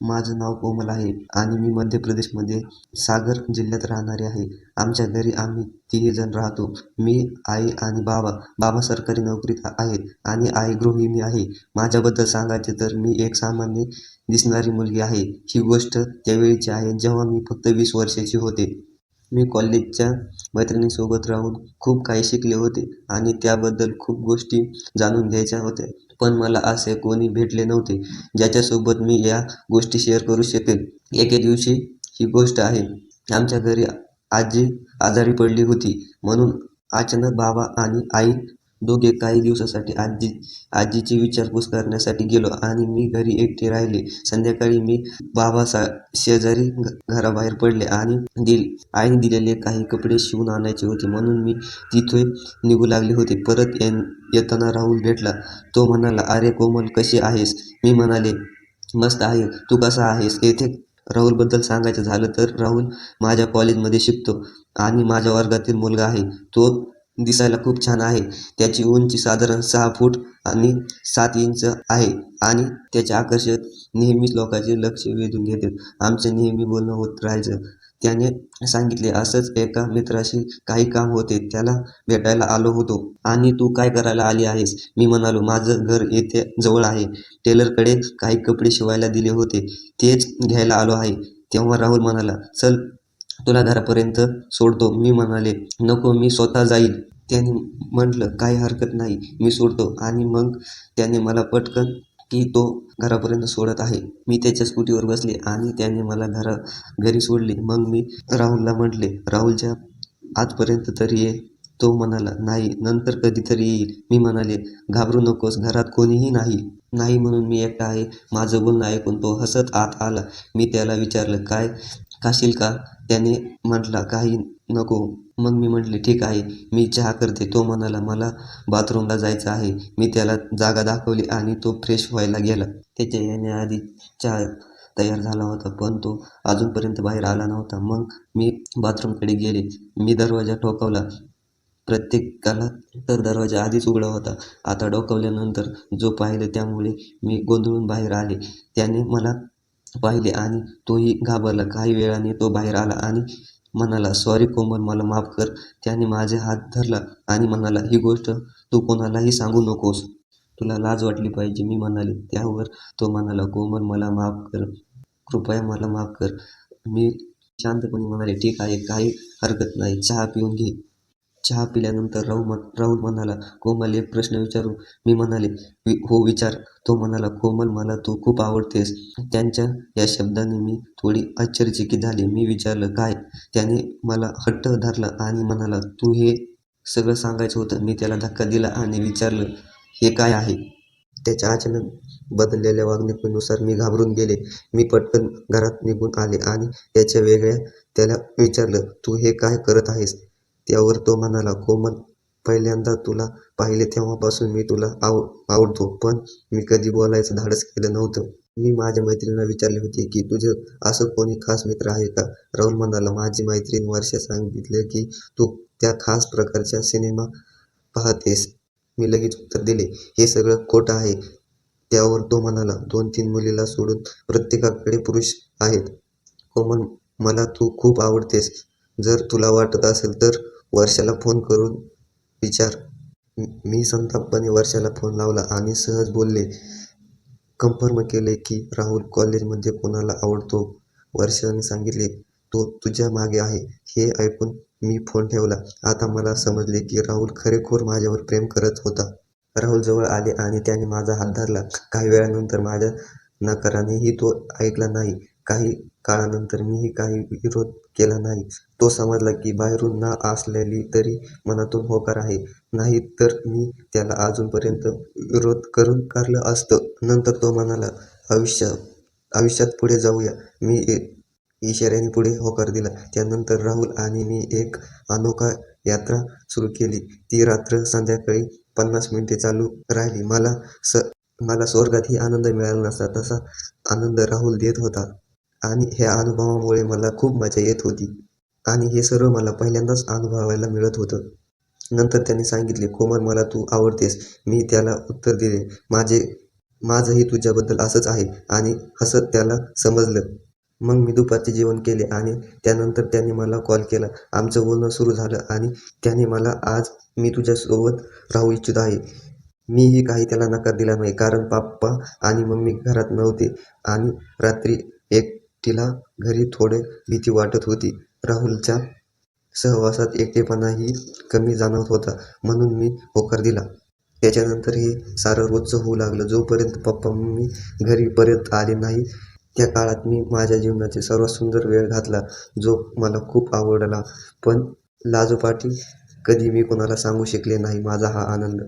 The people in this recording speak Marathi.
माझं नाव कोमल आहे आणि मी मध्य प्रदेशमध्ये सागर जिल्ह्यात राहणारे आहे. आमच्या घरी आम्ही तिघे जण राहतो. मी आई आणि बाबा. बाबा सरकारी नोकरीत आहेत आणि आई गृहिणी आहे. माझ्याबद्दल सांगायचे तर मी एक सामान्य दिसणारी मुलगी आहे. ही गोष्ट त्यावेळीची आहे जेव्हा मी फक्त वीस वर्षाची होते. मी कॉलेजच्या मैत्रिणीसोबत राहून खूप काही शिकले होते आणि त्याबद्दल खूप गोष्टी जाणून घ्यायच्या होत्या. पण मला असे कोणी भेटले नव्हते ज्याच्यासोबत मी या गोष्टी शेअर करू शकेन. एके दिवशी ही गोष्ट आहे. आमच्या घरी आजी आजारी पडली होती. म्हणून अचानक बाबा आणि आई दोघे काही दिवसासाठी आजी आजीची विचारपूस करण्यासाठी गेलो आणि मी घरी एकटे राहिले. संध्याकाळी मी बाबा सा शेजारी घराबाहेर पडले आणि दिल आईने दिलेले काही कपडे शिवून आणायचे होते. म्हणून मी तिथे निघू लागले होते. परत ये येताना राहुल भेटला. तो म्हणाला अरे कोमल कशी आहेस? मी म्हणाले मस्त आहे. तू कसा आहेस? येथे राहुलबद्दल सांगायचं झालं तर राहुल माझ्या कॉलेजमध्ये शिकतो आणि माझ्या वर्गातील मुलगा आहे. तो दिसायला खूप छान आहे. त्याची उंची साधारण सहा फूट आणि सात इंच आहे आणि त्याचे आकर्षक नेहमीच लोकांचे लक्ष वेधून घेते. आमचं नेहमी बोलणं होत राहायचं. त्याने सांगितले असंच एका मित्राशी काही काम होते त्याला भेटायला आलो होतो. आणि तू काय करायला आली आहेस? मी म्हणालो माझं घर येथे जवळ आहे. टेलरकडे काही कपडे शिवायला दिले होते. तेच घ्यायला आलो आहे. तेव्हा राहुल म्हणाला चल तुला घरापर्यंत सोडतो. मी म्हणाले नको मी स्वतः जाईल. त्याने म्हटलं काही हरकत नाही मी सोडतो. आणि मग त्याने मला पटकन की तो घरापर्यंत सोडत आहे. मी त्याच्या स्कूटीवर बसले आणि त्याने मला घरा घरी सोडले. मग मी राहुलला म्हटले राहुलच्या आजपर्यंत तरी ये. तो म्हणाला नाही नंतर कधीतरी येईल. मी म्हणाले घाबरू नकोस घरात कोणीही नाही. नाही म्हणून मी एकटा आहे माझं बोलणं ऐकून तो हसत आत आला. मी त्याला विचारलं काय खाशील का? त्याने म्हटला काही नको. मग मी म्हटले ठीक आहे मी चहा करते. तो म्हणाला मला बाथरूमला जायचं आहे. मी त्याला जागा दाखवली आणि तो फ्रेश व्हायला गेला. त्याच्या याने आधी चहा तयार झाला होता पण तो अजूनपर्यंत बाहेर आला नव्हता. मग मी बाथरूमकडे गेले. मी दरवाजा ठोकावला. प्रत्येकाला तर दरवाजा आधीच उघडा होता. आता डोकवल्यानंतर जो पाहिलं त्यामुळे मी गोंधळून बाहेर आले. त्याने मला पाहिले आणि तोही घाबरला. काही वेळाने तो बाहेर आला आणि म्हणाला सॉरी कोमल मला माफ कर. त्याने माझे हात धरला आणि म्हणाला ही गोष्ट तू कोणालाही सांगू नकोस. तुला लाज वाटली पाहिजे मी म्हणाले. त्यावर तो म्हणाला कोमल मला माफ कर. कृपया मला माफ कर. मी शांतपणे म्हणाले ठीक आहे काही हरकत नाही. चहा पिऊन घे. चहा पिल्यानंतर राहुल राहुल म्हणाला कोमल एक प्रश्न विचारू मी म्हणाले "वि हो विचार. तो म्हणाला कोमल मला तू खूप आवडतेस. त्यांच्या या शब्दाने मी थोडी आश्चर्यचकित झाले. मी विचारलं काय? त्याने मला हट्ट धरला आणि म्हणाला तू हे सगळं सांगायचं होतं. मी त्याला धक्का दिला आणि विचारलं हे काय आहे? त्याच्या अचानक बदललेल्या वागणुकीनुसार मी घाबरून गेले. मी पटकन घरात निघून आले आणि त्याच्या वेगळ्या त्याला विचारलं तू हे काय करत आहेस? त्यावर तो म्हणाला कोमल पहिल्यांदा तुला पाहिले तेव्हापासून मी तुला आव आवडतो पण मी कधी बोलायचं धाडस केलं नव्हतं. मी माझ्या मैत्रिणीला विचारले होते की तुझं असं कोणी खास मित्र आहे का? राहुल म्हणाला माझी मैत्रीण वर्ष सांगितले की तू त्या खास प्रकारच्या सिनेमा पाहतेस. मी लगेच उत्तर दिले हे सगळं खोटं आहे. त्यावर तो म्हणाला दोन तीन मुलीला सोडून प्रत्येकाकडे पुरुष आहेत. कोमल मला तू खूप आवडतेस. जर तुला वाटत असेल तर वर्षाला फोन करून विचार. मी संतापपणे वर्षाला फोन लावला आणि सहज बोलले कन्फर्म केले की राहुल कॉलेजमध्ये कोणाला आवडतो? वर्षाने सांगितले तो तुझ्या मागे आहे. हे ऐकून मी फोन ठेवला. आता मला समजले की राहुल खरेखोर माझ्यावर प्रेम करत होता. राहुल जवळ आले आणि त्याने माझा हात धरला. काही वेळानंतर माझ्या नकारानेही तो ऐकला नाही. काही काळानंतर मीही काही विरोध केला नाही. तो समजला की बाहेरून ना असलेली तरी मनातून होकार आहे. नाही तर मी त्याला अजूनपर्यंत विरोध करून काढलं असतं. नंतर तो म्हणाला आयुष्य आयुष्यात पुढे जाऊया. मी इशाऱ्याने पुढे होकार दिला. त्यानंतर राहुल आणि मी एक अनोखा यात्रा सुरू केली. ती रात्र संध्याकाळी पन्नास मिनिटे चालू राहिली. मला स मला स्वर्गातही आनंद मिळाला नसता तसा आनंद राहुल देत होता. आणि ह्या अनुभवामुळे मला खूप मजा येत होती. आणि हे सर्व मला पहिल्यांदाच अनुभवायला मिळत होतं. नंतर त्याने सांगितले कोमल मला तू आवडतेस. मी त्याला उत्तर दिले. माझे माझंही तुझ्याबद्दल असंच आहे. आणि हसत त्याला समजलं. मग मी दुपारचे जेवण केले आणि त्यानंतर त्याने मला कॉल केला. आमचं बोलणं सुरू झालं आणि त्याने मला आज मी तुझ्यासोबत राहू इच्छित आहे. मीही काही त्याला नकार दिला नाही. कारण पप्पा आणि मम्मी घरात नव्हते आणि रात्री एक तिला घरी थोडे भीती वाटत होती. राहुलच्या सहवासात एकटेपणाही कमी जाणवत होता म्हणून मी होकार दिला. त्याच्यानंतर हे सारं रोजचं होऊ लागलं. जोपर्यंत पप्पा मम्मी घरी परत आले नाही त्या काळात मी माझ्या जीवनाचे सर्वात सुंदर वेळ घातला जो मला खूप आवडला. पण लाजोपाठी कधी मी कोणाला सांगू शकले नाही. माझा हा आनंद